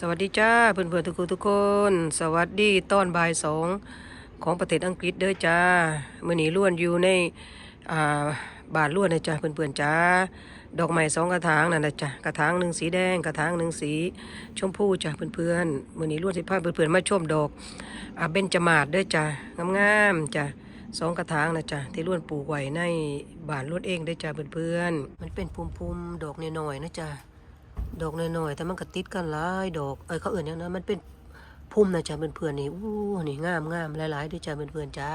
สวัสดีจ้าเพื่อนๆทุกคนทุกคน สวัสดีต้อนบ่ายสองของประเทศอังกฤษเด้อจ้ามื่อนี้ล้วนอยู่ในอ่าบาทล้วนนะจ้าเพื่อนๆจ้าดอกไม้สองกระถางนั่นนะจ้ากระถางหนึ่งสีแดงกระถางหนึ่งสีชมพูจ้าเพื่อนๆมื่อนี้ล้วนสิพาเพื่อนๆมาชมดอกอาเบญจมาศเด้อจ้างามๆจ้าสองกระถางนะจ้าที่ล้วนปลูกไว้ในบ้านล้วนเองเด้อจ้าเพื่อนๆมันเป็นพุ่มๆดอกน้อยๆนะจ้า ดอกน้อยๆแต่มันก็ติดกันหลายดอกเอ้ยเขาเอื่นอย่างนั้นมันเป็นพุ่มนะจ๊ะเพื่อนๆนี่อู้นี่งามงามหลายๆด้วยจ้ะเพื่อนๆจ้า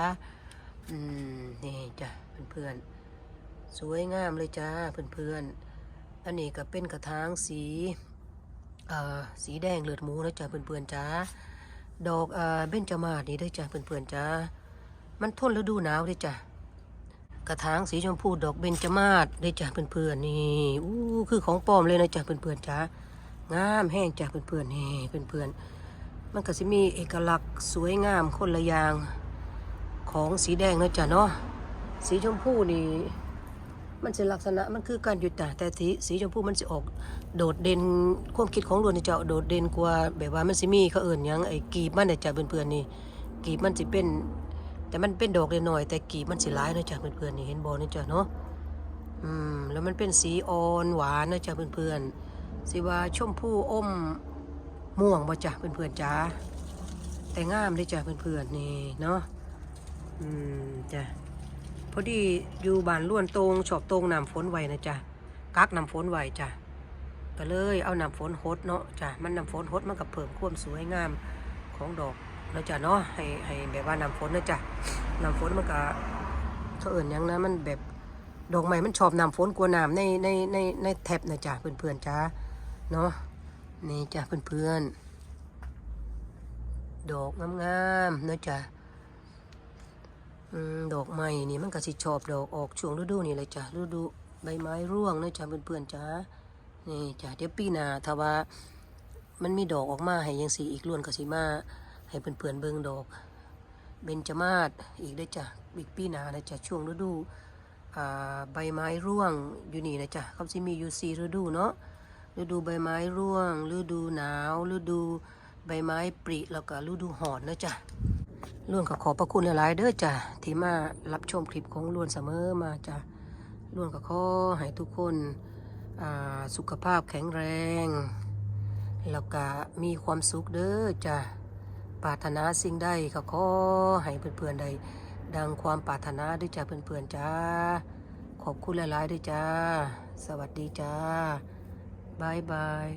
อืมนี่จ้ะเพื่อนๆสวยงามเลยจ้าเพื่อนๆอันนี้ก็เป็นกระถางสีเอ่อสีแดงเลือดหมูนะจ๊ะเพื่อนๆจ้าดอกเอ่อเบญจมาศนี่ด้วยจ้ะเพื่อนๆจ้ามันทนฤดูหนาวด้วยจ้ะ กระถางสีชมพูดอกเบญจมาศได้จากเพื่อนๆนี่อู้คือของปลอมเลยนะจากเพื่อนๆจ้างามแห้งจากเพื่อนๆนี่เพื่อนๆมันก็จะมีเอกลักษณ์สวยงามคนละอย่างของสีแดงนะจ๊ะเนาะสีชมพูนี่มันจะลักษณะมันคือการหยุดจ้ะแต่สีสีชมพูมันจะออกโดดเด่นความคิดของล้วนนี่จะโดดเด่นกว่าแบบว่ามันสิมีเขาเอื่นยังไอ้กีบมันเนี่ยจ้ะเพื่อนๆนี่กีบมันสิเป็น แต่มันเป็นดอกเล็กน้อยแต่กีบมันสิร้ายนะจ๊ะเพื่อนๆนี่เห็นบอลนี่จ้ะเนาะอืมแล้วมันเป็นสีอ่อนหวานนะจ๊ะเพื่อนๆสีว่าชมพูอมม่วงบ่จ้ะเพื่อนๆจ้าแต่งามเลยจ้ะเพื่อนๆนี่เนาะอืมจ้ะพอดีอยู่บ้านล้วนตรงชอบตรงน้ำฝนไว้นะจ๊ะกักน้ำฝนไว้จ้ะก็เลยเอาน้ำฝนหดเนาะจ้ะมันน้ำฝนหดมันก็เพิ่มความสวยงามของดอก นะจ๊ะเนาะให้ให้แบบว่าน้ำฝนนะจ๊ะน้ำฝนมันก็เขาเอิ่นยังนะมันแบบดอกไม้มันชอบน้ำฝนกลัวน้ำในในในในแท็บนะจ๊ะเพื่อนๆจ้าเนาะนี่จ้ะเพื่อนๆดอกงามๆนะจ๊ะดอกไม้นี่มันก็สิชอบดอกออกช่วงฤดูนี่เลยจ้ะฤดูใบไม้ร่วงนะจ๊ะเพื่อนๆจ้านี่จ้ะเดี๋ยวปีหน้าถ้าว่ามันมีดอกออกมาให้ยังสีอีกล้วนก็สิมา ให้เพื่อนๆเบิ่งดอกเบญจมาศอีกได้อจ้ะอีกปีหนานะจ้ะช่วงฤดูใบไม้ร่วงอยู่นี่นะจ้ะเขาสิมีอยู่สี่ฤดูเนาะฤดูใบไม้ร่วง ฤดูหนาว ฤดูใบไม้ปริแล้วก็ฤดูหอนนะจ้ะล้วนก็ขอบพระคุณหลายๆเด้อจ้ะที่มารับชมคลิปของล้วนเสมอมาจ้ะล้วนก็ขอให้ทุกคนสุขภาพแข็งแรง แล้วก็มีความสุขเด้อจ้ะ ปรารถนาสิ่งใดก็ขอให้เพื่อนๆได้ดังความปรารถนาด้วยจ้าเพื่อนๆจ้า ขอบคุณหลายๆด้วยจ้า สวัสดีจ้าบายบาย